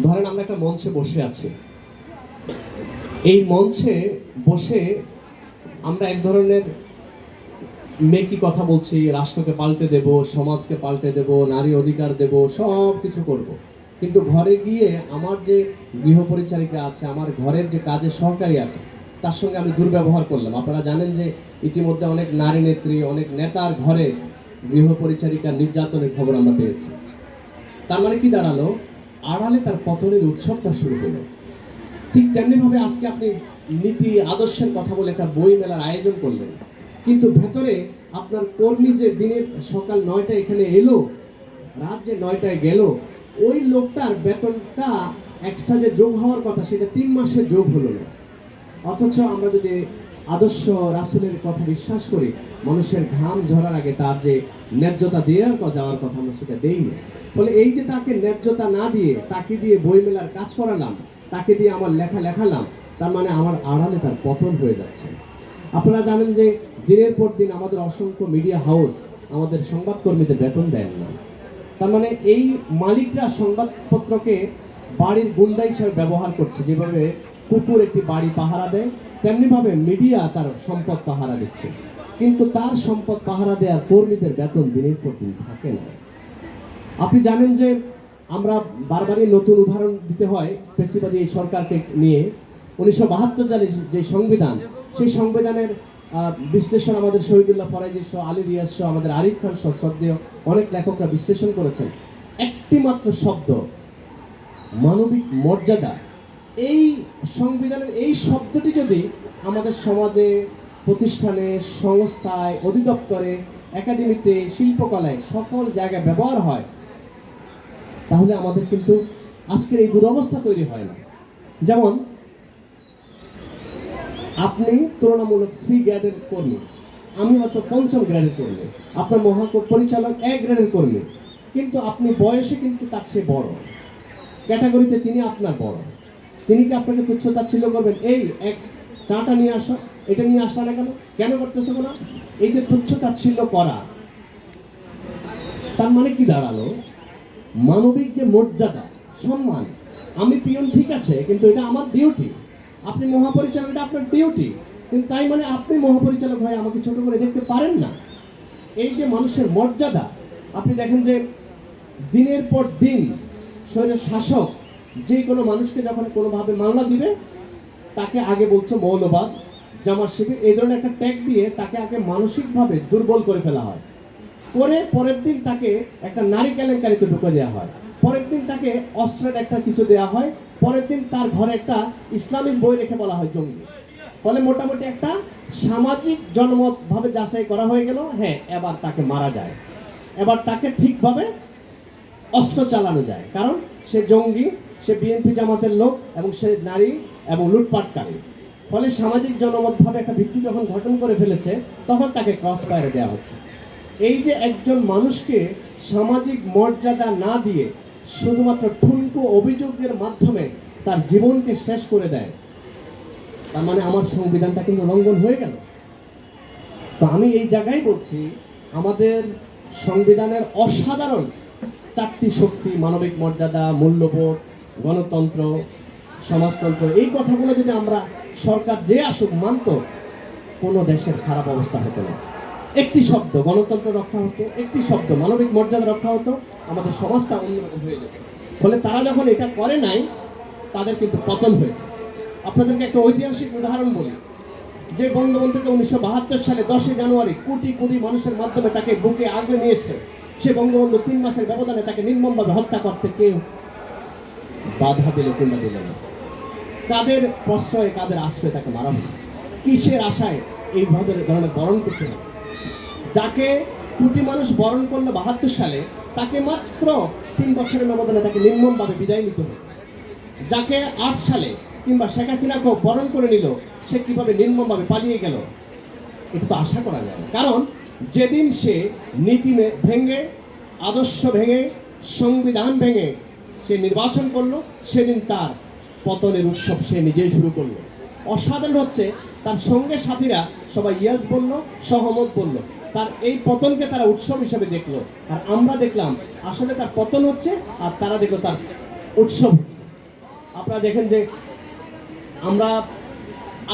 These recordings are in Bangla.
ধরেন আমরা একটা মঞ্চে বসে আছি। এই মঞ্চে বসে আমরা এক ধরনের মেকি কথা বলছি, রাষ্ট্রকে পাল্টে দেব, সমাজকে পাল্টে দেব, নারী অধিকার দেব, সব কিছু করব। কিন্তু ঘরে গিয়ে আমার যে গৃহপরিচারিকা আছে, আমার ঘরের যে কাজের সহকারী আছে, তার সঙ্গে আমি দুর্ব্যবহার করলাম। আপনারা জানেন যে ইতিমধ্যে অনেক নারী নেত্রী, অনেক নেতার ঘরে গৃহপরিচারিকা নির্যাতনের খবর আমরা পেয়েছি। তার মানে কি দাঁড়াল? আড়ালে তার পতনের উৎসবটা শুরু হলো। ঠিক তেমনিভাবে আজকে আপনি নীতি, আদর্শের কথা বলে একটা বই মেলার আয়োজন করলেন। কিন্তু ভেতরে আপনার কর্মী যে দিনের সকাল নয়টা এখানে এলো, রাত যে নয়টায় গেল, ওই লোকটার বেতনটা এক্সট্রা যে যোগ হওয়ার কথা, সেটা তিন মাসে যোগ হলো না। অথচ আমরা যদি আদর্শ রাসুলের কথা বিশ্বাস করি মানুষের ঘাম ঝরার আগে তার যে ন্যায্যতা দেওয়ার যাওয়ার কথা আমরা সেটা দেই না ফলে এই যে তাকে ন্যায্যতা না দিয়ে তাকে দিয়ে বই মেলার কাজ করালাম, তাকে দিয়ে আমার লেখা লেখালাম, তার মানে আমার আড়ালে তার পতন হয়ে যাচ্ছে। আপনারা জানেন যে দিনের পর দিন আমাদের অসংখ্য মিডিয়া হাউস আমাদের সংবাদকর্মীদের বেতন দেন না। তার মানে এই মালিকরা সংবাদপত্রকে বাড়ির গুন্ডা হিসেবে ব্যবহার করছে, যেভাবে কুকুর একটি বাড়ি পাহারা দেয় তেমনিভাবে মিডিয়া তার সম্পদ পাহারা দিচ্ছে। কিন্তু তার সম্পদ পাহারা দেওয়ার কর্মীদের বেতন দিনের পর দিন থাকে না। আপনি জানেন যে আমরা বারবারই নতুন উদাহরণ দিতে হয় পেশিবাদী এই সরকারকে নিয়ে। উনিশশো বাহাত্তর সালে যে সংবিধান, সেই সংবিধানের বিশ্লেষণ আমাদের শহীদুল্লাহ ফরাইজি সহ, আলী রিয়াজ সহ, আমাদের আরিফ খান সহ, শ্রদ্ধেয় অনেক লেখকরা বিশ্লেষণ করেছেন। একটি মাত্র শব্দ, মানবিক মর্যাদা এই সংবিধানের এই শব্দটি যদি আমাদের সমাজে, প্রতিষ্ঠানে, সংস্থায়, অধিদপ্তরে, একাডেমিতে, শিল্পকলায় সকল জায়গায় ব্যবহার হয়, তাহলে আমাদের কিন্তু আজকের এই দুরবস্থা তৈরি হয় না। যেমন, আপনি তুলনামূলক সি গ্রেডের কর্মী, আমি হয়তো পঞ্চম গ্রেডের কর্মী, আপনার মহা পরিচালক এক গ্রেডের কর্মী, কিন্তু আপনি বয়সে কিন্তু তার চেয়ে বড়। ক্যাটাগরিতে তিনি আপনার বড়। তিনি কি আপনাকে তুচ্ছ তাচ্ছিল্য করবেন? এই এক্স চাটা নিয়ে আসো। এটা নিয়ে আসলা না কেন? কেন করতেছো না এই যে তুচ্ছ তাচ্ছিল্য করা, তার মানে কি দাঁড়াল? মানবিক যে মর্যাদা, সম্মান, আমি পিয়ন ঠিক আছে, কিন্তু এটা আমার ডিউটি আপনি মহাপরিচালক, এটা আপনার ডিউটি কিন্তু তাই মানে আপনি মহাপরিচালক হয়ে আমাকে ছোট করে দেখতে পারেন না। এই যে মানুষের মর্যাদা, আপনি দেখেন যে দিনের পর দিন শরীরের শাসক যে কোনো মানুষকে যখন কোনোভাবে মামলা দিবে, তাকে আগে বলছে মৌলবাদ জামার শিবির, এই ধরনের একটা ট্যাগ দিয়ে তাকে আগে মানসিকভাবে দুর্বল করে ফেলা হয়। করে পরের দিন তাকে একটা নারী কেলেঙ্কারিতে ঢুকে দেওয়া হয়। পরের দিন তাকে অস্ত্রের একটা কিছু দেওয়া হয়। পরের দিন তার ঘরে একটা ইসলামিক বই রেখে বলা হয় জঙ্গি ফলে মোটামুটি একটা সামাজিক জনমত ভাবে যাচাই করা হয়ে গেল হ্যাঁ এবার তাকে মারা যায়। এবার তাকে ঠিকভাবে অস্ত্র চালানো যায়। কারণ সে জঙ্গি সে বিএনপি জামাতের লোক এবং সে নারী এবং লুটপাটকারী। ফলে সামাজিক জনমতভাবে একটা ভিত্তি যখন গঠন করে ফেলেছে, তখন তাকে ক্রস ফায়ারে দেওয়া হচ্ছে। এই যে একজন মানুষকে সামাজিক মর্যাদা না দিয়ে শুধুমাত্র ঠুনকো অভিযোগের মাধ্যমে তার জীবনকে শেষ করে দেয়, তার মানে আমার সংবিধানটা কিন্তু লঙ্ঘন হয়ে গেল। তো আমি এই জায়গায় বলছি, আমাদের সংবিধানের অসাধারণ চারটি শক্তি, মানবিক মর্যাদা, মূল্যবোধ গণতন্ত্র, সমাজতন্ত্র, এই কথাগুলো যদি আমরা সরকার যে আসুক মানত, কোনো দেশের খারাপ অবস্থা হতো না। একটি শব্দ গণতন্ত্র রক্ষা হতো, একটি শব্দ মানবিক মর্যাদা রক্ষা হতো, আমাদের সমাজটা অন্যরকম হয়ে যেত। ফলে তারা যখন এটা করে নাই, তাদের কিন্তু পতন হয়েছে। আপনাদেরকে একটা ঐতিহাসিক উদাহরণ বলি। যে বঙ্গবন্ধুকে উনিশশো বাহাত্তর সালে দশই জানুয়ারি কোটি কোটি মানুষের মাধ্যমে তাকে বুকে আগলে নিয়েছে, সে বঙ্গবন্ধু তিন মাসের ব্যবধানে তাকে নির্মমভাবে হত্যা করতে কেউ বাধা দিল কিংবা দিল না। কাদের প্রশ্রয়ে, কাদের আশ্রয়ে তাকে মারা হলো? কিসের আশায় এই ধরনের বরণ করতে হবে? যাকে কোটি মানুষ বরণ করল বাহাত্তর সালে, তাকে মাত্র তিন বছরের ব্যবধানে তাকে নির্মমভাবে বিদায় নিতে হবে যাকে আট সালে কিংবা শেখ হাসিনাকেও বরণ করে নিল, সে কীভাবে নির্মমভাবে পালিয়ে গেল? এটা তো আশা করা যায়। কারণ যেদিন সে নীতি ভেঙে আদর্শ ভেঙে সংবিধান ভেঙে সে নির্বাচন করল, সেদিন তার পতনের উৎসব সে নিজেই শুরু করল। অসাধারণ হচ্ছে, তার সঙ্গে সাথীরা সবাই ইয়াস বলল, সহমত বলল। তার এই পতনকে তারা উৎসব হিসেবে দেখল। আর আমরা দেখলাম, আসলে তার পতন হচ্ছে আর তারা দেখল তার উৎসব হচ্ছে। আপনারা দেখেন যে আমরা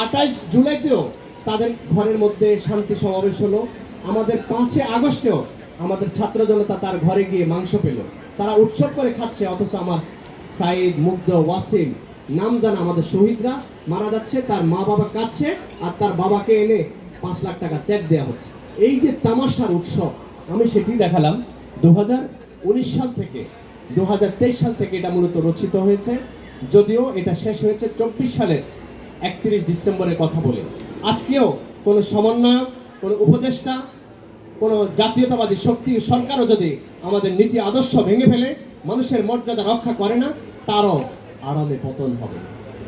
আঠাশ জুলাইতেও তাদের ঘরের মধ্যে শান্তি সমাবেশ হলো। আমাদের পাঁচে আগস্টেও আমাদের ছাত্র জনতা তার ঘরে গিয়ে মাংস পেল। তারা উৎসব করে খাচ্ছে, অথচ আমার সাইদ, মুগ্ধ, ওয়াসিম, নাম জানা আমাদের শহীদরা মারা যাচ্ছে, তার মা বাবা কাছে আর তার বাবাকে এনে পাঁচ লাখ টাকা চেক দেওয়া হচ্ছে। এই যে তামাশার উৎসব, আমি সেটি দেখালাম দু উনিশ সাল থেকে দু হাজার তেইশ সাল থেকে এটা মূলত রচিত হয়েছে, যদিও এটা শেষ হয়েছে চব্বিশ সালের একত্রিশ ডিসেম্বরের কথা বলে। আজকেও কোনো সমন্বয়ক, কোনো উপদেষ্টা কোনো জাতীয়তাবাদী শক্তি, সরকারও যদি আমাদের নীতি, আদর্শ ভেঙে ফেলে, মানুষের মর্যাদা রক্ষা করে না, তারও আড়ালে পতন হবে।